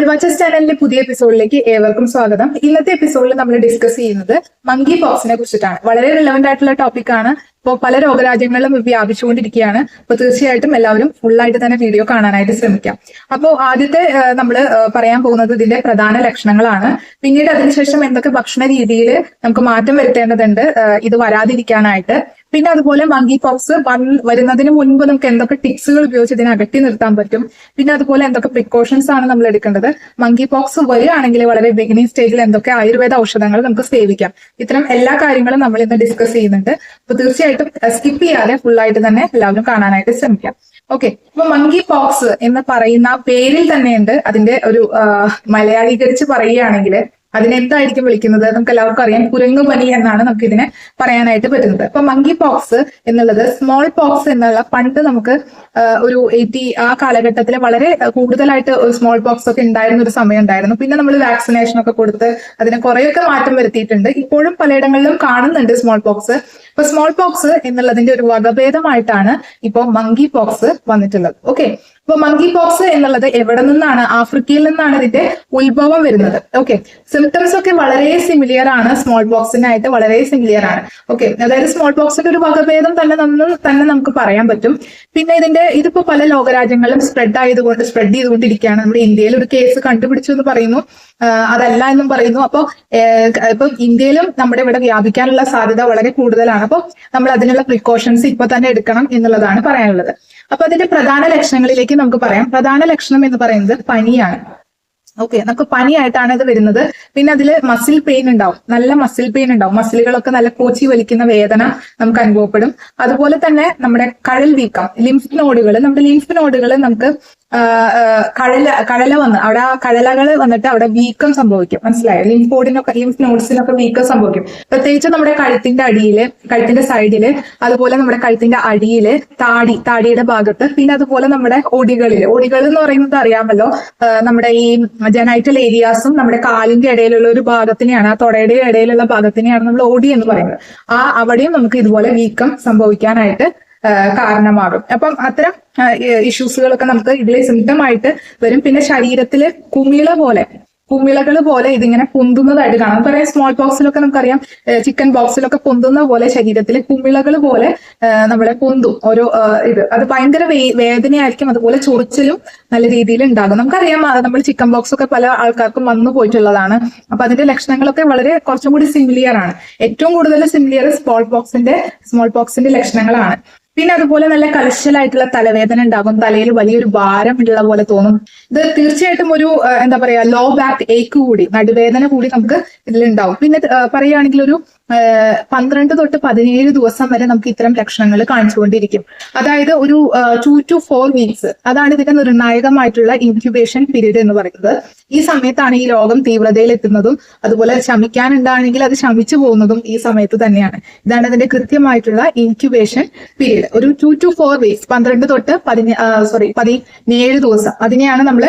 World watches ചാനലിന്റെ പുതിയ എപ്പിസോഡിലേക്ക് ഏവർക്കും സ്വാഗതം. ഇന്നത്തെ എപ്പിസോഡിൽ നമ്മൾ ഡിസ്കസ് ചെയ്യുന്നത് മങ്കി പോക്സിനെ കുറിച്ചിട്ടാണ്. വളരെ റിലവന്റ് ആയിട്ടുള്ള ടോപ്പിക്കാണ് ഇപ്പോൾ പല ലോകരാജ്യങ്ങളിലും വ്യാപിച്ചുകൊണ്ടിരിക്കുകയാണ്. അപ്പോൾ തീർച്ചയായിട്ടും എല്ലാവരും ഫുള്ളായിട്ട് തന്നെ വീഡിയോ കാണാനായിട്ട് ശ്രമിക്കാം. അപ്പോൾ ആദ്യത്തെ നമ്മൾ പറയാൻ പോകുന്നത് ഇതിന്റെ പ്രധാന ലക്ഷണങ്ങളാണ്. പിന്നീട് അതിനുശേഷം എന്തൊക്കെ ഭക്ഷണ രീതിയിൽ നമുക്ക് മാറ്റം വരുത്തേണ്ടതുണ്ട്? ഇത് വരാതിരിക്കാനായിട്ട്. പിന്നെ അതുപോലെ മങ്കി പോക്സ് വരുന്നതിന് മുൻപ് നമുക്ക് എന്തൊക്കെ ടിപ്സുകൾ ഉപയോഗിച്ച് ഇതിനെ അകറ്റി നിർത്താൻ പറ്റും? പിന്നെ അതുപോലെ എന്തൊക്കെ പ്രിക്കോഷൻസ് ആണ് നമ്മൾ എടുക്കേണ്ടത്? മങ്കി പോക്സ് വരികയാണെങ്കിൽ വളരെ ബിഗിനിങ് സ്റ്റേജിൽ എന്തൊക്കെ ആയുർവേദ ഔഷധങ്ങൾ നമുക്ക് സേവിക്കാം. ഇത്തരം എല്ലാ കാര്യങ്ങളും നമ്മൾ ഇന്ന് ഡിസ്കസ് ചെയ്യുന്നുണ്ട്. അപ്പൊ തീർച്ചയായിട്ടും സ്കിപ്പ് ചെയ്യാതെ ഫുൾ ആയിട്ട് തന്നെ എല്ലാവരും കാണാനായിട്ട് ശ്രമിക്കാം. ഓക്കെ അപ്പൊ മങ്കി പോക്സ് എന്ന് പറയുന്ന പേരിൽ തന്നെയുണ്ട് അതിന്റെ ഒരു മലയാളീകരിച്ച് പറയുകയാണെങ്കിൽ അതിനെന്തായിരിക്കും വിളിക്കുന്നത്? നമുക്ക് എല്ലാവർക്കും അറിയാം കുരങ്ങുപനി എന്നാണ് നമുക്ക് ഇതിനെ പറയാനായിട്ട് പറ്റുന്നത്. അപ്പൊ മങ്കി പോക്സ് എന്നുള്ളത് സ്മോൾ പോക്സ് എന്നുള്ള പണ്ട് നമുക്ക് ഒരു എയ്റ്റി ആ കാലഘട്ടത്തിൽ വളരെ കൂടുതലായിട്ട് സ്മോൾ പോക്സ് ഒക്കെ ഉണ്ടായിരുന്ന ഒരു സമയം ഉണ്ടായിരുന്നു. പിന്നെ നമ്മൾ വാക്സിനേഷൻ ഒക്കെ കൊടുത്ത് അതിനെ കുറെയൊക്കെ മാറ്റം വരുത്തിയിട്ടുണ്ട്. ഇപ്പോഴും പലയിടങ്ങളിലും കാണുന്നുണ്ട് സ്മോൾ പോക്സ് ഇപ്പൊ സ്മോൾ പോക്സ് എന്നുള്ളതിന്റെ ഒരു വകഭേദമായിട്ടാണ് ഇപ്പോൾ മങ്കി പോക്സ് വന്നിട്ടുള്ളത്. ഓക്കെ അപ്പൊ മങ്കി പോക്സ് എന്നുള്ളത് എവിടെ നിന്നാണ്? ആഫ്രിക്കയിൽ നിന്നാണ് ഇതിന്റെ ഉത്ഭവം വരുന്നത്. ഓക്കെ സിംറ്റംസ് ഒക്കെ വളരെ സിമിലിയർ ആണ്. സ്മോൾ പോക്സിനായിട്ട് വളരെ സിമിലിയർ ആണ്. ഓക്കെ അതായത് സ്മോൾ പോക്സിന്റെ ഒരു വകഭേദം തന്നെ നമ്മൾ തന്നെ നമുക്ക് പറയാൻ പറ്റും. പിന്നെ ഇതിന്റെ ഇതിപ്പോ പല ലോകരാജ്യങ്ങളിലും സ്പ്രെഡ് ആയതുകൊണ്ട് സ്പ്രെഡ് ചെയ്തുകൊണ്ടിരിക്കുകയാണ്. നമ്മുടെ ഇന്ത്യയിൽ ഒരു കേസ് കണ്ടുപിടിച്ചു എന്ന് പറയുന്നു. അതല്ല എന്നും പറയുന്നു. അപ്പോൾ ഇപ്പൊ ഇന്ത്യയിലും നമ്മുടെ ഇവിടെ വ്യാപിക്കാനുള്ള സാധ്യത വളരെ കൂടുതലാണ്. അപ്പോൾ നമ്മൾ അതിനുള്ള പ്രിക്കോഷൻസ് ഇപ്പൊ തന്നെ എടുക്കണം എന്നുള്ളതാണ് പറയാനുള്ളത്. അപ്പൊ അതിന്റെ പ്രധാന ലക്ഷണങ്ങളിലേക്ക് നമുക്ക് പറയാം. പ്രധാന ലക്ഷണം എന്ന് പറയുന്നത് പനിയാണ്. ഓക്കെ നമുക്ക് പനിയായിട്ടാണ് ഇത് വരുന്നത്. പിന്നെ അതിൽ മസിൽ പെയിൻ ഉണ്ടാവും. നല്ല മസിൽ പെയിൻ ഉണ്ടാവും. മസിലുകളൊക്കെ നല്ല കോച്ചി വലിക്കുന്ന വേദന നമുക്ക് അനുഭവപ്പെടും. അതുപോലെ തന്നെ നമ്മുടെ കഴൽ വീക്കം ലിംഫ് നോഡുകൾ നമ്മുടെ ലിംഫ് നോഡുകൾ നമുക്ക് കഴല കഴല വന്ന് അവിടെ ആ കഴലകൾ വന്നിട്ട് അവിടെ വീക്കം സംഭവിക്കും. മനസ്സിലായോ? ലിംഫ് ബോർഡിനൊക്കെ ലിംഫ് നോട്ട്സിനൊക്കെ വീക്കം സംഭവിക്കും. പ്രത്യേകിച്ച് നമ്മുടെ കഴുത്തിന്റെ അടിയിൽ കഴുത്തിന്റെ സൈഡിൽ അതുപോലെ നമ്മുടെ കഴുത്തിന്റെ അടിയിൽ താടി താടിയുടെ ഭാഗത്ത് പിന്നെ അതുപോലെ നമ്മുടെ ഒടികളിൽ ഒടികൾ എന്ന് പറയുന്നത് അറിയാമല്ലോ? നമ്മുടെ ഈ ജനൈറ്റൽ ഏരിയാസും നമ്മുടെ കാലിന്റെ ഇടയിലുള്ള ഒരു ഭാഗത്തിനെയാണ് ആ തൊടയുടെ ഇടയിലുള്ള ഭാഗത്തിനെയാണ് നമ്മൾ ഒടി എന്ന് പറയുന്നത്. ആ അവിടെയും നമുക്ക് ഇതുപോലെ വീക്കം സംഭവിക്കാനായിട്ട് കാരണമാകും. അപ്പം അത്തരം ഇഷ്യൂസുകളൊക്കെ നമുക്ക് ഇതിലെ സിംറ്റം ആയിട്ട് വരും. പിന്നെ ശരീരത്തിൽ കുമിള പോലെ കുമിളകൾ പോലെ ഇതിങ്ങനെ പൊന്തുന്നതായിട്ട് കാണാം. നമുക്കറിയാം സ്മോൾ ബോക്സിലൊക്കെ നമുക്കറിയാം. ചിക്കൻ ബോക്സിലൊക്കെ പൊന്തുന്ന പോലെ ശരീരത്തിൽ കുമിളകൾ പോലെ നമ്മളെ പൊന്തും. ഓരോ ഇത്. അത് ഭയങ്കര വേദനയായിരിക്കും. അതുപോലെ ചൊറിച്ചിലും നല്ല രീതിയിൽ ഉണ്ടാകും. നമുക്കറിയാം നമ്മൾ ചിക്കൻ ബോക്സ് ഒക്കെ പല ആൾക്കാർക്കും വന്നു പോയിട്ടുള്ളതാണ്. അപ്പൊ അതിന്റെ ലക്ഷണങ്ങളൊക്കെ വളരെ കുറച്ചും കൂടി സിമിലിയർ ആണ്. ഏറ്റവും കൂടുതൽ സിമിലിയർ സ്മോൾ ബോക്സിന്റെ സ്മോൾ ബോക്സിന്റെ ലക്ഷണങ്ങളാണ്. പിന്നെ അതുപോലെ നല്ല കലശലായിട്ടുള്ള തലവേദന ഉണ്ടാകും. തലയിൽ വലിയൊരു ഭാരം ഉള്ള പോലെ തോന്നും. ഇത് തീർച്ചയായിട്ടും ഒരു എന്താ പറയാ ലോ ബാക്ക് ഏക്ക് കൂടി നടുവേദന കൂടി നമുക്ക് ഇതിലുണ്ടാവും പിന്നെ പറയുകയാണെങ്കിൽ ഒരു പന്ത്രണ്ട് തൊട്ട് പതിനേഴ് ദിവസം വരെ നമുക്ക് ഇത്തരം ലക്ഷണങ്ങൾ കാണിച്ചുകൊണ്ടിരിക്കും. അതായത് ഒരു ടു ടു ഫോർ വീക്സ് അതാണ് ഇതിന്റെ നിർണായകമായിട്ടുള്ള ഇൻക്യുബേഷൻ പീരീഡ് എന്ന് പറയുന്നത്. ഈ സമയത്താണ് ഈ രോഗം തീവ്രതയിൽ എത്തുന്നതും അതുപോലെ ശമിക്കാനുണ്ടാണെങ്കിൽ അത് ശമിച്ചു പോകുന്നതും ഈ സമയത്ത് തന്നെയാണ്. ഇതാണ് അതിന്റെ കൃത്യമായിട്ടുള്ള ഇൻക്യുബേഷൻ പീരീഡ് ഒരു ടു ടു ഫോർ വീക്സ് പന്ത്രണ്ട് തൊട്ട് പതിനേ സോറി പതിനേഴ് ദിവസം. അതിനെയാണ് നമ്മൾ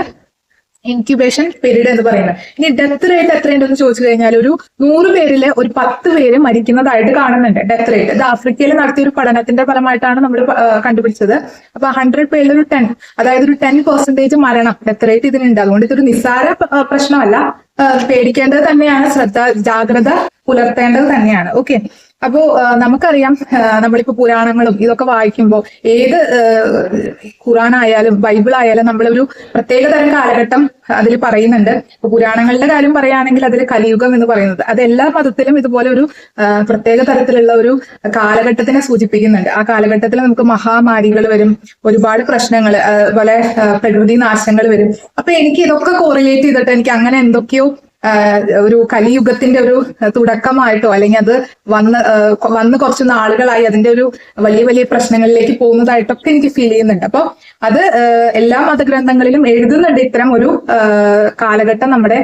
ഇൻക്യുബേഷൻ പീരീഡ് എന്ന് പറയുന്നത്. ഇനി ഡെത്ത് റേറ്റ് എത്രയുണ്ടെന്ന് ചോദിച്ചു കഴിഞ്ഞാൽ ഒരു നൂറ് പേരിൽ ഒരു പത്ത് പേര് മരിക്കുന്നതായിട്ട് കാണുന്നുണ്ട് ഡെത്ത് റേറ്റ് ഇത് ആഫ്രിക്കയിൽ നടത്തിയ ഒരു പഠനത്തിന്റെ ഫലമായിട്ടാണ് നമ്മൾ കണ്ടുപിടിച്ചത്. അപ്പൊ ഹൺഡ്രഡ് പേരിൽ ഒരു ടെൻ അതായത് ഒരു ടെൻ പെർസെന്റേജ് മരണം ഡെത്ത് റേറ്റ് ഇതിനുണ്ട്. അതുകൊണ്ട് ഇതൊരു നിസ്സാര പ്രശ്നമല്ല. പേടിക്കേണ്ടത് തന്നെയാണ്. ശ്രദ്ധ ജാഗ്രത പുലർത്തേണ്ടത് തന്നെയാണ്. ഓക്കെ അപ്പോ നമുക്കറിയാം നമ്മളിപ്പോ പുരാണങ്ങളും ഇതൊക്കെ വായിക്കുമ്പോൾ ഏത് ഖുറാൻ ആയാലും ബൈബിൾ ആയാലും നമ്മളൊരു പ്രത്യേക തരം കാലഘട്ടം അതിൽ പറയുന്നുണ്ട്. പുരാണങ്ങളുടെ കാര്യം പറയുകയാണെങ്കിൽ അതിൽ കലിയുഗം എന്ന് പറയുന്നത്. അത് എല്ലാ മതത്തിലും ഇതുപോലെ ഒരു പ്രത്യേക തരത്തിലുള്ള ഒരു കാലഘട്ടത്തിനെ സൂചിപ്പിക്കുന്നുണ്ട്. ആ കാലഘട്ടത്തിൽ നമുക്ക് മഹാമാരികൾ വരും ഒരുപാട് പ്രശ്നങ്ങൾ അതുപോലെ പ്രകൃതി നാശങ്ങൾ വരും. അപ്പൊ എനിക്ക് ഇതൊക്കെ കോറിലേറ്റ് ചെയ്തിട്ട് എനിക്ക് അങ്ങനെ എന്തൊക്കെയോ ഒരു കലിയുഗത്തിന്റെ ഒരു തുടക്കമായിട്ടോ അല്ലെങ്കിൽ അത് വന്ന് വന്ന് കുറച്ച് നാളുകളായി അതിന്റെ ഒരു വലിയ വലിയ പ്രശ്നങ്ങളിലേക്ക് പോകുന്നതായിട്ടൊക്കെ എനിക്ക് ഫീൽ ചെയ്യുന്നുണ്ട്. അപ്പൊ അത് എല്ലാ മതഗ്രന്ഥങ്ങളിലും എഴുതുന്നുണ്ട് ഇത്തരം ഒരു കാലഘട്ടം നമ്മുടെ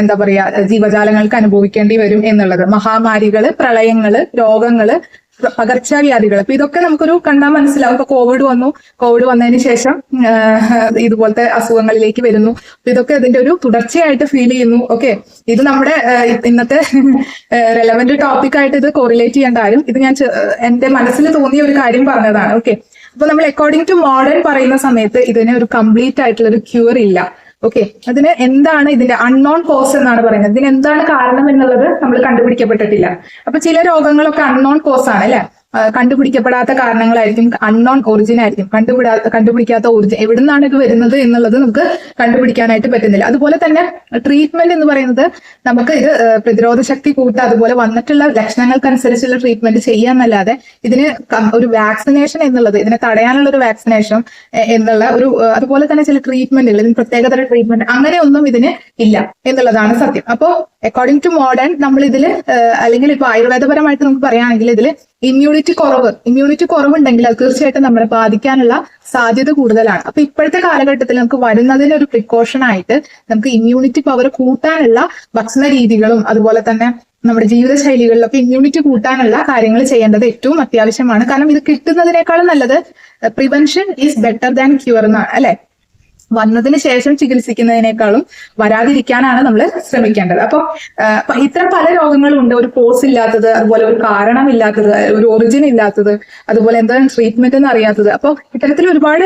എന്താ പറയാ ജീവജാലങ്ങൾക്ക് അനുഭവിക്കേണ്ടി വരും എന്നുള്ളത്. മഹാമാരികൾ പ്രളയങ്ങൾ രോഗങ്ങൾ പകർച്ചവ്യാധികൾ അപ്പൊ ഇതൊക്കെ നമുക്കൊരു കണ്ടാൽ മനസ്സിലാവും. ഇപ്പൊ കോവിഡ് വന്നു. കോവിഡ് വന്നതിന് ശേഷം ഇതുപോലത്തെ അസുഖങ്ങളിലേക്ക് വരുന്നു. അപ്പൊ ഇതൊക്കെ ഇതിന്റെ ഒരു തുടർച്ചയായിട്ട് ഫീൽ ചെയ്യുന്നു. ഓക്കെ ഇത് നമ്മുടെ ഇന്നത്തെ റെലവെന്റ് ടോപ്പിക് ആയിട്ട് ഇത് കോറിലേറ്റ് ചെയ്യേണ്ട ആരും ഇത് ഞാൻ എന്റെ മനസ്സിൽ തോന്നിയ ഒരു കാര്യം പറഞ്ഞതാണ്. ഓക്കെ അപ്പൊ നമ്മൾ അക്കോർഡിംഗ് ടു മോഡേൺ പറയുന്ന സമയത്ത് ഇതിന് ഒരു കംപ്ലീറ്റ് ആയിട്ടുള്ള ഒരു ക്യൂർ ഇല്ല. ഓക്കെ അതിന് എന്താണ് ഇതിന്റെ അൺനോൺ കോസ് എന്നാണ് പറയുന്നത്. ഇതിന് എന്താണ് കാരണം എന്നുള്ളത് നമ്മൾ കണ്ടുപിടിക്കപ്പെട്ടിട്ടില്ല. അപ്പൊ ചില രോഗങ്ങളൊക്കെ അൺനോൺ കോസ് ആണ് അല്ലെ? കണ്ടുപിടിക്കപ്പെടാത്ത കാരണങ്ങളായിരിക്കും അൺനോൺ ഒറിജിൻ ആയിരിക്കും. കണ്ടുപിടാ കണ്ടുപിടിക്കാത്ത ഒറിജിൻ എവിടെ നിന്നാണ് ഇത് വരുന്നത് എന്നുള്ളത് നമുക്ക് കണ്ടുപിടിക്കാനായിട്ട് പറ്റുന്നില്ല. അതുപോലെ തന്നെ ട്രീറ്റ്മെന്റ് എന്ന് പറയുന്നത് നമുക്ക് ഇത് പ്രതിരോധ ശക്തി കൂട്ടുക അതുപോലെ വന്നിട്ടുള്ള ലക്ഷണങ്ങൾക്കനുസരിച്ചുള്ള ട്രീറ്റ്മെന്റ് ചെയ്യാന്നല്ലാതെ ഇതിന് ഒരു വാക്സിനേഷൻ എന്നുള്ളത് ഇതിനെ തടയാനുള്ള ഒരു വാക്സിനേഷൻ എന്നുള്ള ഒരു അതുപോലെ തന്നെ ചില ട്രീറ്റ്മെന്റുകൾ ഇതിന് പ്രത്യേകതര ട്രീറ്റ്മെന്റ് അങ്ങനെയൊന്നും ഇതിന് ഇല്ല എന്നുള്ളതാണ് സത്യം. അപ്പോൾ അക്കോർഡിംഗ് ടു മോഡേൺ നമ്മൾ ഇതിൽ അല്ലെങ്കിൽ ഇപ്പൊ ആയുർവേദപരമായിട്ട് നമുക്ക് പറയുകയാണെങ്കിൽ ഇതിൽ ഇമ്മ്യൂണിറ്റി കുറവ് ഇമ്മ്യൂണിറ്റി കുറവുണ്ടെങ്കിൽ അത് തീർച്ചയായിട്ടും നമ്മളെ ബാധിക്കാനുള്ള സാധ്യത കൂടുതലാണ്. അപ്പൊ ഇപ്പോഴത്തെ കാലഘട്ടത്തിൽ നമുക്ക് വരുന്നതിന് ഒരു പ്രിക്കോഷൻ ആയിട്ട് നമുക്ക് ഇമ്മ്യൂണിറ്റി പവർ കൂട്ടാനുള്ള ഭക്ഷണ രീതികളും അതുപോലെ തന്നെ നമ്മുടെ ജീവിതശൈലികളിലൊക്കെ ഇമ്മ്യൂണിറ്റി കൂട്ടാനുള്ള കാര്യങ്ങൾ ചെയ്യേണ്ടത് ഏറ്റവും അത്യാവശ്യമാണ്. കാരണം ഇത് കിട്ടുന്നതിനേക്കാളും നല്ലത് prevention is better than cure എന്നാണ് അല്ലെ? വന്നതിന് ശേഷം ചികിത്സിക്കുന്നതിനേക്കാളും വരാതിരിക്കാനാണ് നമ്മൾ ശ്രമിക്കേണ്ടത്. അപ്പൊ ഇത്ര പല രോഗങ്ങളും ഉണ്ട് ഒരു കോസ് ഇല്ലാത്തത് അതുപോലെ ഒരു കാരണം കാരണമില്ലാത്തത് ഒരു ഒറിജിൻ ഇല്ലാത്തത് അതുപോലെ എന്താണ് ട്രീറ്റ്മെന്റ് എന്ന് അറിയാത്തത്. അപ്പോൾ ഇത്തരത്തിൽ ഒരുപാട്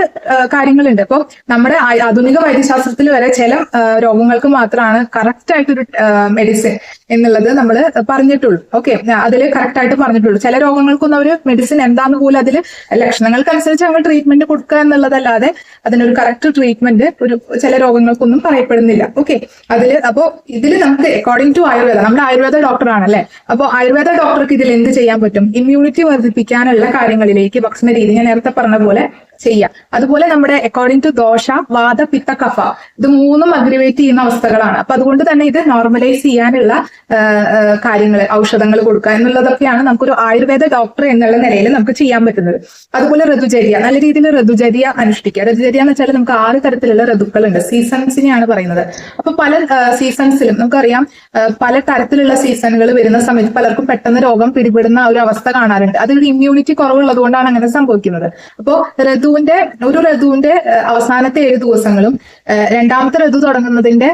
കാര്യങ്ങളുണ്ട്. അപ്പോൾ നമ്മുടെ ആധുനിക വൈദ്യശാസ്ത്രത്തിൽ വരെ ചില രോഗങ്ങൾക്ക് മാത്രമാണ് കറക്റ്റ് ആയിട്ടൊരു മെഡിസിൻ എന്നുള്ളത് നമ്മൾ പറഞ്ഞിട്ടുള്ളൂ. ഓക്കെ അതിൽ കറക്റ്റ് ആയിട്ട് പറഞ്ഞിട്ടുള്ളൂ. ചില രോഗങ്ങൾക്കൊന്നും അവർ മെഡിസിൻ എന്താന്ന് പോലും അതിൽ ലക്ഷണങ്ങൾക്കനുസരിച്ച് നമ്മൾ ട്രീറ്റ്മെന്റ് കൊടുക്കുക എന്നുള്ളതല്ലാതെ അതിനൊരു കറക്റ്റ് ട്രീറ്റ്മെന്റ് ഒരു ചില രോഗങ്ങൾക്കൊന്നും പറയപ്പെടുന്നില്ല. ഓക്കെ അതിൽ അപ്പോ ഇതിൽ നമുക്ക് അക്കോർഡിംഗ് ടു ആയുർവേദ നമ്മൾ ആയുർവേദ ഡോക്ടറാണ് അല്ലെ അപ്പോ ആയുർവേദ ഡോക്ടർക്ക് ഇതിൽ എന്ത് ചെയ്യാൻ പറ്റും? ഇമ്മ്യൂണിറ്റി വർദ്ധിപ്പിക്കാനുള്ള കാര്യങ്ങളിലേക്ക് ഭക്ഷണ രീതി ഞാൻ നേരത്തെ പറഞ്ഞ പോലെ ചെയ്യാം. അതുപോലെ നമ്മുടെ അക്കോർഡിംഗ് ടു ദോഷ വാദ പിത്ത കഫ. ഇത് മൂന്നും അഗ്രിവേറ്റ് ചെയ്യുന്ന അവസ്ഥകളാണ്. അപ്പൊ അതുകൊണ്ട് തന്നെ ഇത് നോർമലൈസ് ചെയ്യാനുള്ള കാര്യങ്ങൾ ഔഷധങ്ങൾ കൊടുക്കുക എന്നുള്ളതൊക്കെയാണ് നമുക്കൊരു ആയുർവേദ ഡോക്ടർ എന്നുള്ള നിലയിൽ നമുക്ക് ചെയ്യാൻ പറ്റുന്നത്. അതുപോലെ ഋതുചര്യ. നല്ല രീതിയിൽ ഋതുചര്യ അനുഷ്ഠിക്കുക. ഋതുചര്യ എന്ന് വെച്ചാൽ നമുക്ക് ആറ് തരത്തിലുള്ള ഋതുക്കളുണ്ട്. സീസൺസിനെയാണ് പറയുന്നത്. അപ്പൊ പല സീസൺസിലും നമുക്കറിയാം പല തരത്തിലുള്ള സീസണുകൾ വരുന്ന സമയത്ത് പലർക്കും പെട്ടെന്ന് രോഗം പിടിപെടുന്ന ഒരു അവസ്ഥ കാണാറുണ്ട്. അതൊരു ഇമ്മ്യൂണിറ്റി കുറവുള്ളത് കൊണ്ടാണ് അങ്ങനെ സംഭവിക്കുന്നത്. അപ്പോ ഋതുവിന്റെ ഒരു ഋതുവിന്റെ അവസാനത്തെ ഏഴ് ദിവസങ്ങളും രണ്ടാമത്തെ ഋതു തുടങ്ങുന്നതിന്റെ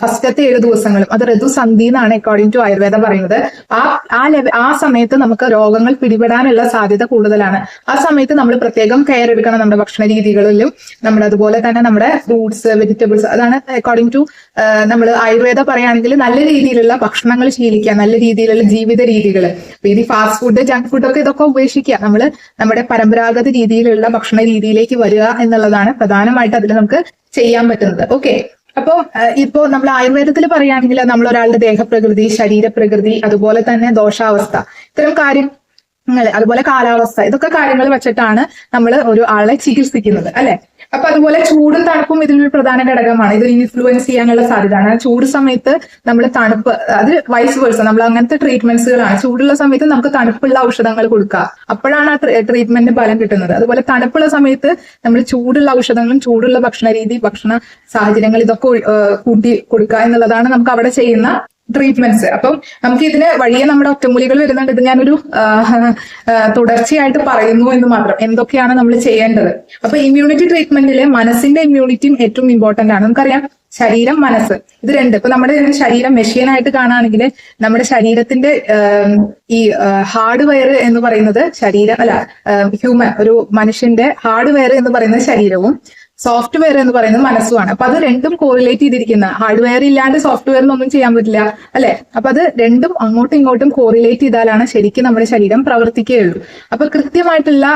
ഫസ്റ്റത്തെ ഏഴ് ദിവസങ്ങളും അത് ഋതു സന്ധി എന്നാണ് അക്കോർഡിംഗ് ടു ആയുർവേദം പറയുന്നത്. ആ ആ ലെവ ആ സമയത്ത് നമുക്ക് രോഗങ്ങൾ പിടിപെടാനുള്ള സാധ്യത കൂടുതലാണ്. ആ സമയത്ത് നമ്മൾ പ്രത്യേകം കെയർ എടുക്കണം നമ്മുടെ ഭക്ഷണ രീതികളിലും നമ്മുടെ അതുപോലെ തന്നെ നമ്മുടെ ഫ്രൂട്ട്സ് വെജിറ്റബിൾസ് അതാണ് അക്കോർഡിംഗ് ടു നമ്മൾ ആയുർവേദ പറയുകയാണെങ്കിൽ നല്ല രീതിയിലുള്ള ഭക്ഷണങ്ങൾ ശീലിക്കുക നല്ല രീതിയിലുള്ള ജീവിത രീതികൾ. ഇത് ഫാസ്റ്റ് ഫുഡ് ജങ്ക് ഫുഡ് ഒക്കെ ഇതൊക്കെ ഉപേക്ഷിക്കുക. നമ്മൾ നമ്മുടെ പരമ്പരാഗത രീതിയിലുള്ള ഭക്ഷണ രീതിയിലേക്ക് വരിക എന്നുള്ളതാണ് പ്രധാനമായിട്ട് അതിൽ നമുക്ക് ചെയ്യാൻ പറ്റുന്നത്. ഓക്കെ അപ്പോ ഇപ്പോ നമ്മൾ ആയുർവേദത്തിൽ പറയുകയാണെങ്കിൽ നമ്മൾ ഒരാളുടെ ദേഹപ്രകൃതി ശരീരപ്രകൃതി അതുപോലെ തന്നെ ദോഷാവസ്ഥ ഇത്തരം കാര്യങ്ങൾ അതുപോലെ കാലാവസ്ഥ ഇതൊക്കെ കാര്യങ്ങൾ വെച്ചിട്ടാണ് നമ്മൾ ഒരു ആളെ ചികിത്സിക്കുന്നത് അല്ലെ? അപ്പൊ അതുപോലെ ചൂടും തണുപ്പും ഇതിലൊരു പ്രധാന ഘടകമാണ്. ഇത് ഇൻഫ്ലുവൻസ് ചെയ്യാനുള്ള സാധ്യതയാണ്. ചൂട് സമയത്ത് നമ്മൾ തണുപ്പ് അത് വൈസ് വേഴ്സ നമ്മൾ അങ്ങനത്തെ ട്രീറ്റ്മെന്റ്സുകളാണ് ചൂടുള്ള സമയത്ത് നമുക്ക് തണുപ്പുള്ള ഔഷധങ്ങൾ കൊടുക്കുക അപ്പോഴാണ് ആ ട്രീറ്റ്മെന്റ് ഫലം കിട്ടുന്നത്. അതുപോലെ തണുപ്പുള്ള സമയത്ത് നമ്മൾ ചൂടുള്ള ഔഷധങ്ങളും ചൂടുള്ള ഭക്ഷണ രീതി ഭക്ഷണ സാഹചര്യങ്ങൾ ഇതൊക്കെ കൂട്ടി കൊടുക്കുക എന്നുള്ളതാണ് നമുക്ക് അവിടെ ചെയ്യുന്ന ട്രീറ്റ്മെന്റ്സ് അപ്പം നമുക്ക് ഇതിന് വഴിയെ നമ്മുടെ ഒറ്റമൂലികൾ വരുന്നുണ്ട്. ഇത് ഞാനൊരു തുടർച്ചയായിട്ട് പറയുന്നു എന്ന് മാത്രം. എന്തൊക്കെയാണ് നമ്മൾ ചെയ്യേണ്ടത്? അപ്പൊ ഇമ്മ്യൂണിറ്റി ട്രീറ്റ്മെന്റിൽ മനസ്സിന്റെ ഇമ്മ്യൂണിറ്റിയും ഏറ്റവും ഇമ്പോർട്ടന്റ് ആണ്. നമുക്കറിയാം ശരീരം മനസ്സ്. ഇത് രണ്ട്. ഇപ്പൊ നമ്മുടെ ശരീരം മെഷീനായിട്ട് കാണുകയാണെങ്കിൽ നമ്മുടെ ശരീരത്തിന്റെ ഈ ഹാർഡ് ഹാർഡ്വെയർ എന്ന് പറയുന്നത് ശരീരം അല്ല ഹ്യൂമൻ ഒരു മനുഷ്യന്റെ ഹാർഡ് ഹാർഡ്വെയർ എന്ന് പറയുന്നത് ശരീരവും സോഫ്റ്റ്വെയർ എന്ന് പറയുന്നത് മനസ്സുമാണ് അപ്പൊ അത് രണ്ടും കോറിലേറ്റ് ചെയ്തിരിക്കുന്ന ഹാർഡ്വെയർ ഇല്ലാണ്ട് സോഫ്റ്റ്വെയറിനൊന്നും ചെയ്യാൻ പറ്റില്ല അല്ലെ? അപ്പൊ അത് രണ്ടും അങ്ങോട്ടും ഇങ്ങോട്ടും കോറിലേറ്റ് ചെയ്താലാണ് ശരിക്കും നമ്മുടെ ശരീരം പ്രവർത്തിക്കുകയുള്ളൂ. അപ്പൊ കൃത്യമായിട്ടുള്ള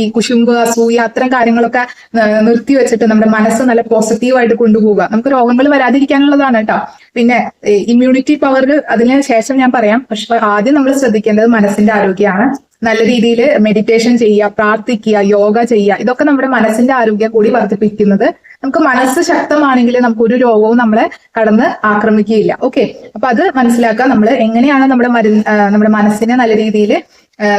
ഈ കുശുമ്പ് അസൂയ അത്തരം കാര്യങ്ങളൊക്കെ നിർത്തി വെച്ചിട്ട് നമ്മുടെ മനസ്സ് നല്ല പോസിറ്റീവായിട്ട് കൊണ്ടുപോവുക. നമുക്ക് രോഗങ്ങൾ വരാതിരിക്കാനുള്ളതാണ് കേട്ടോ. പിന്നെ ഇമ്മ്യൂണിറ്റി പവർ അതിന് ശേഷം ഞാൻ പറയാം. പക്ഷെ ആദ്യം നമ്മൾ ശ്രദ്ധിക്കേണ്ടത് മനസ്സിന്റെ ആരോഗ്യമാണ്. നല്ല രീതിയിൽ മെഡിറ്റേഷൻ ചെയ്യുക പ്രാർത്ഥിക്കുക യോഗ ചെയ്യുക. ഇതൊക്കെ നമ്മുടെ മനസ്സിന്റെ ആരോഗ്യം കൂടി വർദ്ധിപ്പിക്കുന്നത്. നമുക്ക് മനസ്സ് ശക്തമാണെങ്കിൽ നമുക്ക് ഒരു രോഗവും നമ്മളെ കടന്ന് ആക്രമിക്കുകയില്ല. ഓക്കെ അപ്പൊ അത് മനസ്സിലാക്കാൻ നമ്മൾ എങ്ങനെയാണ് നമ്മുടെ മരുന്ന് നമ്മുടെ മനസ്സിനെ നല്ല രീതിയിൽ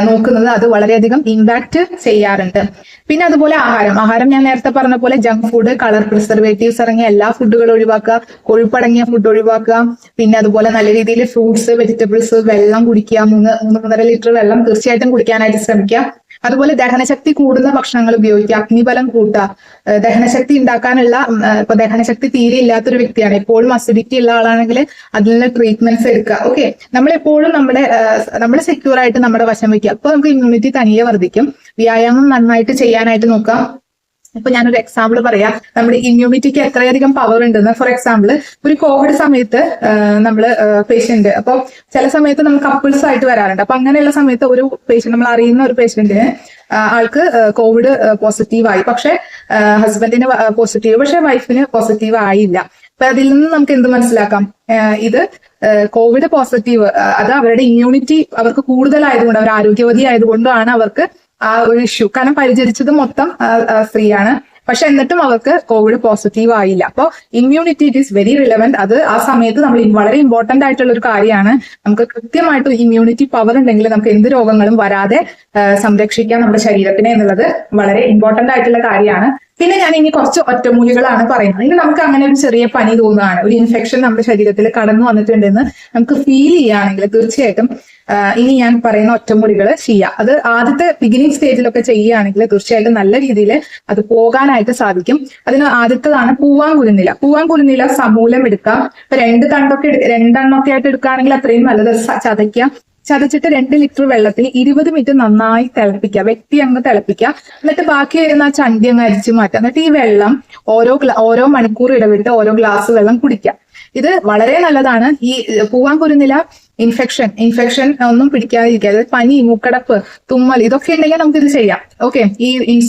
നോക്കുന്നത് അത് വളരെയധികം ഇമ്പാക്ട് ചെയ്യാറുണ്ട്. പിന്നെ അതുപോലെ ആഹാരം. ആഹാരം ഞാൻ നേരത്തെ പറഞ്ഞ പോലെ ജങ്ക് ഫുഡ് കളർ പ്രിസർവേറ്റീവ്സ് ഇറങ്ങിയ എല്ലാ ഫുഡുകളും ഒഴിവാക്കുക കൊഴുപ്പടങ്ങിയ ഫുഡ് ഒഴിവാക്കുക. പിന്നെ അതുപോലെ നല്ല രീതിയിൽ ഫ്രൂട്ട്സ് വെജിറ്റബിൾസ് വെള്ളം കുടിക്കുക. മൂന്ന് മൂന്ന് മൂന്നര ലിറ്റർ വെള്ളം തീർച്ചയായിട്ടും കുടിക്കാനായിട്ട് ശ്രമിക്കുക. അതുപോലെ ദഹനശക്തി കൂടുന്ന ഭക്ഷണങ്ങൾ ഉപയോഗിക്കുക. അഗ്നിബലം കൂട്ടുക. ദഹനശക്തി ഉണ്ടാക്കാനുള്ള ഇപ്പൊ ദഹനശക്തി തീരെ ഇല്ലാത്തൊരു വ്യക്തിയാണ്. എപ്പോഴും അസിഡിറ്റി ഉള്ള ആളാണെങ്കിൽ അതിനുള്ള ട്രീറ്റ്മെന്റ്സ് എടുക്കുക. ഓക്കെ നമ്മൾ എപ്പോഴും നമ്മുടെ നമ്മൾ സെക്യൂർ ആയിട്ട് നമ്മുടെ വശം വെക്കുക അപ്പൊ നമുക്ക് ഇമ്മ്യൂണിറ്റി തനിയെ വർദ്ധിക്കും. വ്യായാമം നന്നായിട്ട് ചെയ്യാനായിട്ട് നോക്കാം. ഇപ്പൊ ഞാനൊരു എക്സാമ്പിൾ പറയാം. നമ്മുടെ ഇമ്മ്യൂണിറ്റിക്ക് എത്രയധികം പവർ ഉണ്ടെന്ന്. ഫോർ എക്സാമ്പിൾ ഒരു കോവിഡ് സമയത്ത് നമ്മൾ പേഷ്യന്റ് അപ്പോൾ ചില സമയത്ത് നമ്മൾ കപ്പിൾസ് ആയിട്ട് വരാറുണ്ട്. അപ്പൊ അങ്ങനെയുള്ള സമയത്ത് ഒരു പേഷ്യന്റ് നമ്മൾ അറിയുന്ന ഒരു പേഷ്യന്റിന് ആൾക്ക് കോവിഡ് പോസിറ്റീവ് ആയി. പക്ഷെ ഹസ്ബൻഡിന് പോസിറ്റീവ് പക്ഷെ വൈഫിന് പോസിറ്റീവ് ആയില്ല. അപ്പൊ അതിൽ നിന്ന് നമുക്ക് എന്ത് മനസ്സിലാക്കാം? ഇത് കോവിഡ് പോസിറ്റീവ് അത് അവരുടെ ഇമ്മ്യൂണിറ്റി അവർക്ക് കൂടുതലായതുകൊണ്ട് അവർ ആരോഗ്യവതി ആയതുകൊണ്ടാണ് അവർക്ക് ആ ഒരു ഇഷ്യൂ കാരണം പരിചരിച്ചത് മൊത്തം സ്ത്രീയാണ്. പക്ഷെ എന്നിട്ടും അവർക്ക് കോവിഡ് പോസിറ്റീവ് ആയില്ല. അപ്പോൾ immunity it is very relevant അത് ആ സമയത്ത് നമ്മൾ വളരെ ഇമ്പോർട്ടന്റ് ആയിട്ടുള്ള ഒരു കാര്യമാണ്. നമുക്ക് കൃത്യമായിട്ട് ഇമ്മ്യൂണിറ്റി പവർ ഉണ്ടെങ്കിൽ നമുക്ക് എന്ത് രോഗങ്ങളും വരാതെ സംരക്ഷിക്കാം നമ്മുടെ ശരീരത്തിനെ എന്നുള്ളത് വളരെ ഇമ്പോർട്ടന്റ് ആയിട്ടുള്ള കാര്യമാണ്. പിന്നെ ഞാൻ ഇനി കുറച്ച് ഒറ്റമൂലികളാണ് പറയുന്നത്. ഇനി നമുക്ക് അങ്ങനെ ഒരു ചെറിയ പനി തോന്നുകയാണ്. ഒരു ഇൻഫെക്ഷൻ നമ്മുടെ ശരീരത്തിൽ കടന്നു വന്നിട്ടുണ്ടെന്ന് നമുക്ക് ഫീൽ ചെയ്യുകയാണെങ്കിൽ തീർച്ചയായിട്ടും ഇനി ഞാൻ പറയുന്ന ഒറ്റമുടികൾ ചെയ്യുക അത് ആദ്യത്തെ ബിഗിനിങ് സ്റ്റേജിലൊക്കെ ചെയ്യുകയാണെങ്കിൽ തീർച്ചയായിട്ടും നല്ല രീതിയിൽ അത് പോകാനായിട്ട് സാധിക്കും. അതിന് ആദ്യത്തതാണ് പൂവാൻ കുരുന്നില പൂവാൻ കുരുന്നില സമൂലം എടുക്കാം. രണ്ട് തണ്ടൊക്കെ രണ്ടെണ്ണമൊക്കെ ആയിട്ട് എടുക്കുകയാണെങ്കിൽ അത്രയും നല്ലത്. ചതയ്ക്കാം ചതച്ചിട്ട് രണ്ട് ലിറ്റർ വെള്ളത്തിൽ ഇരുപത് മിനിറ്റ് നന്നായി തിളപ്പിക്കുക. വ്യക്തി അങ്ങ് തിളപ്പിക്കുക. എന്നിട്ട് ബാക്കി വരുന്ന ആ ചണ്ടി അങ്ങ് അരിച്ചു മാറ്റുക. എന്നിട്ട് ഈ വെള്ളം ഓരോ ഓരോ മണിക്കൂർ ഇടവിട്ട് ഓരോ ഗ്ലാസ് വെള്ളം കുടിക്കുക. ഇത് വളരെ നല്ലതാണ്. ഈ പൂവാൻ കുരുന്നില ഇൻഫെക്ഷൻ ഇൻഫെക്ഷൻ ഒന്നും പിടിക്കാതിരിക്കുക. അതായത് പനി മൂക്കടപ്പ് തുമ്മൽ ഇതൊക്കെ ഉണ്ടെങ്കിൽ നമുക്ക് ഇത് ചെയ്യാം. ഓക്കെ ഈ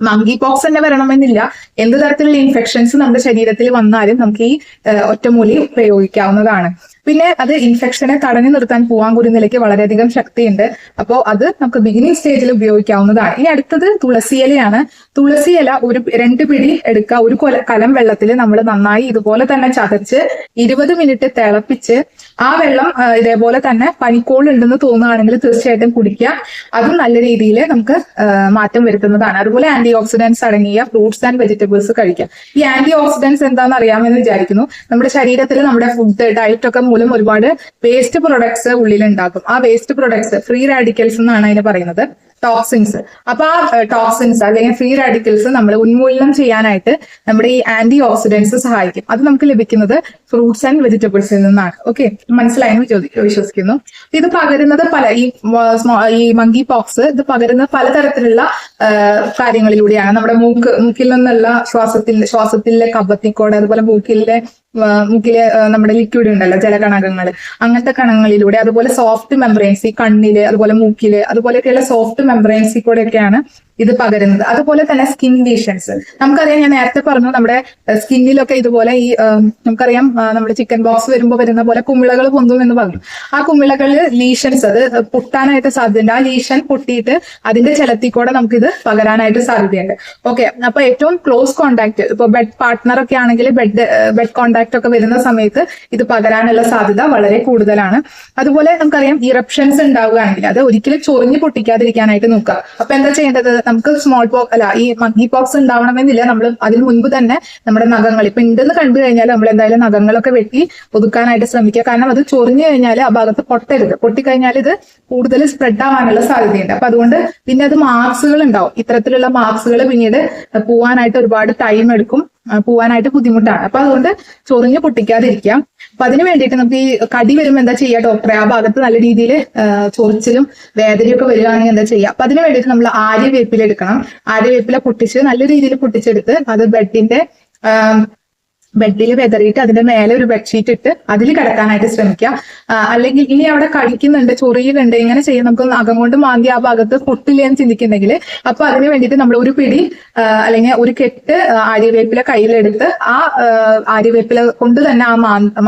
മങ്കി പോക്സ് തന്നെ വരണമെന്നില്ല. എന്ത് തരത്തിലുള്ള ഇൻഫെക്ഷൻസ് നമ്മുടെ ശരീരത്തിൽ വന്നാലും നമുക്ക് ഈ ഒറ്റമൂലി പ്രയോഗിക്കാവുന്നതാണ്. പിന്നെ അത് ഇൻഫെക്ഷനെ തടഞ്ഞു നിർത്താൻ പൂവാൻ കുരുന്നിലേക്ക് വളരെയധികം ശക്തിയുണ്ട്. അപ്പോൾ അത് നമുക്ക് ബിഗിനിങ് സ്റ്റേജിൽ ഉപയോഗിക്കാവുന്നതാണ്. ഇനി അടുത്തത് തുളസിയിലയാണ് തുളസിയില ഒരു രണ്ട് പിടി എടുക്കുക. ഒരു കൊല കലം വെള്ളത്തിൽ നമ്മൾ നന്നായി ഇതുപോലെ തന്നെ ചതച്ച് ഇരുപത് മിനിറ്റ് തിളപ്പിച്ച് ആ വെള്ളം ഇതേപോലെ തന്നെ പനിക്കോൾ ഉണ്ടെന്ന് തോന്നുകയാണെങ്കിൽ തീർച്ചയായിട്ടും കുടിക്കുക. അതും നല്ല രീതിയിൽ നമുക്ക് മാറ്റം വരുത്തുന്നതാണ്. അതുപോലെ ആന്റി ഓക്സിഡൻസ് അടങ്ങിയ ഫ്രൂട്ട്സ് ആൻഡ് വെജിറ്റബിൾസ് കഴിക്കുക. ഈ ആന്റി ഓക്സിഡൻസ് എന്താണെന്ന് അറിയാമെന്ന് വിചാരിക്കുന്നു. നമ്മുടെ ശരീരത്തിൽ നമ്മുടെ ഫുഡ് ഡയറ്റ് ഒക്കെ മൂലം ഒരുപാട് വേസ്റ്റ് പ്രൊഡക്ട്സ് ഉള്ളിൽ ഉണ്ടാക്കും ആ വേസ്റ്റ് പ്രൊഡക്ട്സ് ഫ്രീ റാഡിക്കൽസ് എന്നാണ് അതിന് പറയുന്നത്. ടോക്സിൻസ് അപ്പൊ ആ ടോക്സിൻസ് അല്ലെങ്കിൽ ഫ്രീ റാഡിക്കൽസ് നമ്മൾ ഉന്മൂലനം ചെയ്യാനായിട്ട് നമ്മുടെ ഈ ആന്റി ഓക്സിഡൻസ് സഹായിക്കും. അത് നമുക്ക് ലഭിക്കുന്നത് ഫ്രൂട്ട്സ് ആൻഡ് വെജിറ്റബിൾസിൽ നിന്നാണ്. ഓക്കെ മനസ്സിലായെന്ന് വിശ്വസിക്കുന്നു. ഇത് പകരുന്നത് പല ഈ ഈ മങ്കി പോക്സ് ഇത് പകരുന്ന പലതരത്തിലുള്ള കാര്യങ്ങളിലൂടെയാണ്. നമ്മുടെ മൂക്ക് മൂക്കിൽ നിന്നുള്ള ശ്വാസത്തിൽ ശ്വാസത്തിലെ കബത്തിക്കോട് അതുപോലെ മൂക്കിലെ മൂക്കിലെ നമ്മുടെ ലിക്വിഡ് ഉണ്ടല്ലോ ജലകണകങ്ങൾ അങ്ങനത്തെ കണങ്ങളിലൂടെ അതുപോലെ സോഫ്റ്റ് മെമ്പറൈൻസ് ഈ കണ്ണിൽ അതുപോലെ മൂക്കിൽ അതുപോലെയൊക്കെയുള്ള സോഫ്റ്റ് മെമ്പറൈൻസിൽ കൂടെയൊക്കെയാണ് ഇത് പകരുന്നത്. അതുപോലെ തന്നെ സ്കിൻ ലീഷൻസ് നമുക്കറിയാം ഞാൻ നേരത്തെ പറഞ്ഞു നമ്മുടെ സ്കിന്നിലൊക്കെ ഇതുപോലെ ഈ നമുക്കറിയാം നമ്മുടെ ചിക്കൻ ബോക്സ് വരുമ്പോൾ വരുന്ന പോലെ കുമിളകൾ പൊന്തും എന്ന് പറഞ്ഞു. ആ കുമിളകളിൽ ലീഷൻസ് അത് പൊട്ടാനായിട്ട് സാധ്യതയുണ്ട്. ആ ലീഷൻ പൊട്ടിയിട്ട് അതിന്റെ ചലത്തിൽ കൂടെ നമുക്കിത് പകരാനായിട്ട് സാധ്യതയുണ്ട്. ഓക്കെ അപ്പൊ ഏറ്റവും ക്ലോസ് കോണ്ടാക്ട് ഇപ്പൊ ബെഡ് പാർട്ട്ണർ ഒക്കെ ആണെങ്കിൽ ബെഡ് ബെഡ് കോണ്ടാക്ട് ഒക്കെ വരുന്ന സമയത്ത് ഇത് പകരാനുള്ള സാധ്യത വളരെ കൂടുതലാണ്. അതുപോലെ നമുക്കറിയാം ഇറപ്ഷൻസ് ഉണ്ടാവുകയാണെങ്കിൽ അത് ഒരിക്കലും ചൊറിഞ്ഞ് പൊട്ടിക്കാതിരിക്കാനായിട്ട് നോക്കുക. അപ്പൊ എന്താ ചെയ്യേണ്ടത്? നമുക്ക് സ്മോൾ പോക്സ് അല്ല ഈ മങ്കി പോക്സ് ഉണ്ടാവണമെന്നില്ല. നമ്മൾ അതിന് മുൻപ് തന്നെ നമ്മുടെ നഖങ്ങൾ. ഇപ്പൊ ഉണ്ടെന്ന് കണ്ടു കഴിഞ്ഞാൽ നമ്മൾ എന്തായാലും നഖങ്ങളൊക്കെ വെട്ടി പുതുക്കാനായിട്ട് ശ്രമിക്കുക. കാരണം അത് ചൊറിഞ്ഞു കഴിഞ്ഞാൽ ആ ഭാഗത്ത് പൊട്ടരുത്. പൊട്ടിക്കഴിഞ്ഞാൽ ഇത് കൂടുതൽ സ്പ്രെഡ് ആവാനുള്ള സാധ്യതയുണ്ട്. അപ്പൊ അതുകൊണ്ട് പിന്നെ അത് മാർക്സുകൾ ഉണ്ടാവും. ഇത്തരത്തിലുള്ള മാർക്സുകൾ പിന്നീട് പോവാനായിട്ട് ഒരുപാട് ടൈം എടുക്കും. പോവാനായിട്ട് ബുദ്ധിമുട്ടാണ്. അപ്പൊ അതുകൊണ്ട് ചൊറിഞ്ഞ് പൊട്ടിക്കാതിരിക്കാം. അപ്പൊ അതിന് വേണ്ടിയിട്ട് നമുക്ക് ഈ കടി വരുമ്പോൾ എന്താ ചെയ്യുക ഡോക്ടറെ ആ ഭാഗത്ത് നല്ല രീതിയിൽ ചൊറിച്ചിലും വേദനയൊക്കെ വരികയാണെങ്കിൽ എന്താ ചെയ്യുക അപ്പൊ അതിന് വേണ്ടിയിട്ട് നമ്മൾ ആര്യവേപ്പിലെടുക്കണം ആര്യവേപ്പില പൊട്ടിച്ച് നല്ല രീതിയിൽ പൊട്ടിച്ചെടുത്ത് അത് ബെഡിന്റെ ബെഡിൽ വെതറിയിട്ട് അതിന്റെ മേലെ ഒരു ബെഡ്ഷീറ്റ് ഇട്ട് അതിൽ കിടക്കാനായിട്ട് ശ്രമിക്കുക. അല്ലെങ്കിൽ ഇനി അവിടെ കഴിക്കുന്നുണ്ട് ചൊറിയുന്നുണ്ട് ഇങ്ങനെ ചെയ്യാൻ നമുക്ക് നഖം കൊണ്ട് മാന്തി ആ ഭാഗത്ത് പൊട്ടില്ല എന്ന് ചിന്തിക്കുന്നെങ്കിൽ അപ്പൊ അതിന് വേണ്ടിയിട്ട് നമ്മൾ ഒരു പിടി അല്ലെങ്കിൽ ഒരു കെട്ട് ആര്യവേപ്പില കയ്യിലെടുത്ത് ആ ആര്യവേപ്പില കൊണ്ട് തന്നെ ആ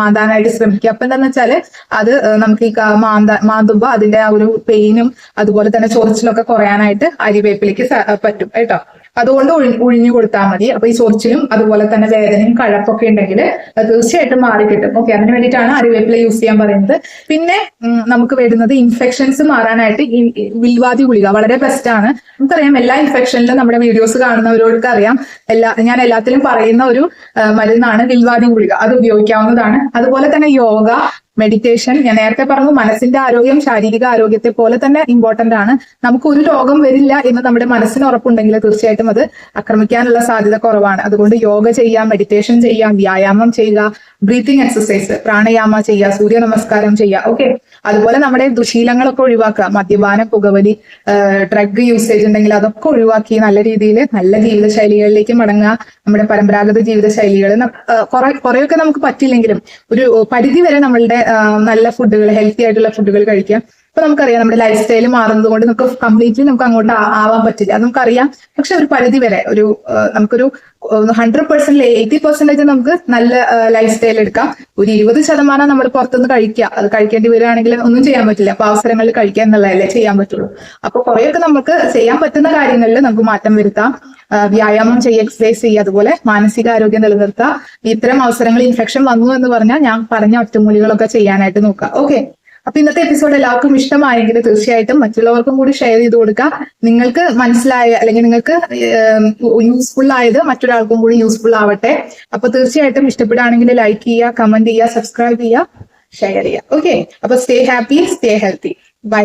മാന്താനായിട്ട് ശ്രമിക്കുക. അപ്പൊ എന്താന്ന് വെച്ചാൽ അത് നമുക്ക് ഈ മാന്ത മാന്തുമ്പോ അതിന്റെ ആ ഒരു പെയിനും അതുപോലെ തന്നെ ചൊറിച്ചിലൊക്കെ കുറയാനായിട്ട് ആര്യവേപ്പിലേക്ക് പറ്റും. കേട്ടോ? അതുകൊണ്ട് ഒഴി- ഒഴിഞ്ഞു കൊടുത്താൽ മതി. അപ്പൊ ഈ ചൊറിച്ചിലും അതുപോലെ തന്നെ വേദനയും കഴപ്പൊക്കെ ഉണ്ടെങ്കിൽ തീർച്ചയായിട്ടും മാറി കിട്ടും. ഓക്കെ അതിന് വേണ്ടിയിട്ടാണ് അരിവേപ്പില യൂസ് ചെയ്യാൻ പറയുന്നത്. പിന്നെ നമുക്ക് വരുന്നത് ഇൻഫെക്ഷൻസ് മാറാനായിട്ട് ഈ വിൽവാദി ഗുളിക വളരെ ബെസ്റ്റ് ആണ്. നമുക്കറിയാം എല്ലാ ഇൻഫെക്ഷനിലും നമ്മുടെ വീഡിയോസ് കാണുന്നവരോടൊക്കെ അറിയാം. എല്ലാ ഞാൻ എല്ലാത്തിലും പറയുന്ന ഒരു മരുന്നാണ് വിൽവാദി ഗുളിക. അത് ഉപയോഗിക്കാവുന്നതാണ്. അതുപോലെ തന്നെ യോഗ മെഡിറ്റേഷൻ ഞാൻ നേരത്തെ പറഞ്ഞു മനസ്സിന്റെ ആരോഗ്യം ശാരീരിക ആരോഗ്യത്തെ പോലെ തന്നെ ഇമ്പോർട്ടന്റ് ആണ്. നമുക്ക് ഒരു രോഗം വരില്ല എന്ന് നമ്മുടെ മനസ്സിന് ഉറപ്പുണ്ടെങ്കിൽ തീർച്ചയായിട്ടും അത് ആക്രമിക്കാനുള്ള സാധ്യത കുറവാണ്. അതുകൊണ്ട് യോഗ ചെയ്യാം മെഡിറ്റേഷൻ ചെയ്യാം വ്യായാമം ചെയ്യുക ബ്രീത്തിങ് എക്സസൈസ് പ്രാണയാമ ചെയ്യുക സൂര്യ നമസ്കാരം ചെയ്യുക. ഓക്കെ അതുപോലെ നമ്മുടെ ദുശീലങ്ങളൊക്കെ ഒഴിവാക്കുക. മദ്യപാനം പുകവലി ഡ്രഗ് യൂസേജ് ഉണ്ടെങ്കിൽ അതൊക്കെ ഒഴിവാക്കി നല്ല രീതിയിൽ നല്ല ജീവിതശൈലികളിലേക്ക് മടങ്ങുക. നമ്മുടെ പരമ്പരാഗത ജീവിതശൈലികൾ കുറെ കുറെയൊക്കെ നമുക്ക് പറ്റില്ലെങ്കിലും ഒരു പരിധി വരെ നമ്മളുടെ നല്ല ഫുഡുകൾ ഹെൽത്തി ആയിട്ടുള്ള ഫുഡുകൾ കഴിക്കുക. ഇപ്പൊ നമുക്കറിയാം നമ്മുടെ ലൈഫ് സ്റ്റൈൽ മാറുന്നത് കൊണ്ട് നമുക്ക് കംപ്ലീറ്റ്ലി നമുക്ക് അങ്ങോട്ട് ആവാൻ പറ്റില്ല. അത് നമുക്കറിയാം. പക്ഷെ ഒരു പരിധി വരെ ഒരു നമുക്കൊരു ഹൺഡ്രഡ് പെർസെന്റ് എയ്റ്റി പെർസെന്റേജ് നമുക്ക് നല്ല ലൈഫ് സ്റ്റൈൽ എടുക്കാം. ഒരു ഇരുപത് ശതമാനം നമ്മൾ പുറത്തുനിന്ന് കഴിക്കുക. അത് കഴിക്കേണ്ടി വരികയാണെങ്കിൽ ഒന്നും ചെയ്യാൻ പറ്റില്ല. അപ്പൊ അവസരങ്ങളിൽ കഴിക്കുക എന്നുള്ളതല്ലേ ചെയ്യാൻ പറ്റുള്ളൂ. അപ്പൊ കുറേയൊക്കെ നമുക്ക് ചെയ്യാൻ പറ്റുന്ന കാര്യങ്ങളിൽ നമുക്ക് മാറ്റം വരുത്താം. വ്യായാമം ചെയ്യുക എക്സസൈസ് ചെയ്യുക അതുപോലെ മാനസികാരോഗ്യം നിലനിർത്തുക ഇത്തരം അവസരങ്ങളിൽ ഇൻഫെക്ഷൻ വന്നു എന്ന് പറഞ്ഞാൽ ഞാൻ പറഞ്ഞ ഒറ്റമൂലികളൊക്കെ ചെയ്യാനായിട്ട് നോക്കുക. ഓക്കെ അപ്പൊ ഇന്നത്തെ എപ്പിസോഡ് എല്ലാവർക്കും ഇഷ്ടമായെങ്കിൽ തീർച്ചയായിട്ടും മറ്റുള്ളവർക്കും കൂടി ഷെയർ ചെയ്ത് കൊടുക്കുക നിങ്ങൾക്ക് മനസ്സിലായ അല്ലെങ്കിൽ നിങ്ങൾക്ക് യൂസ്ഫുൾ ആയത് മറ്റൊരാൾക്കും കൂടി യൂസ്ഫുൾ ആവട്ടെ. അപ്പൊ തീർച്ചയായിട്ടും ഇഷ്ടപ്പെടുകയാണെങ്കിൽ ലൈക്ക് ചെയ്യുക കമന്റ് ചെയ്യുക സബ്സ്ക്രൈബ് ചെയ്യുക ഷെയർ ചെയ്യുക. ഓക്കെ അപ്പൊ stay happy stay healthy bye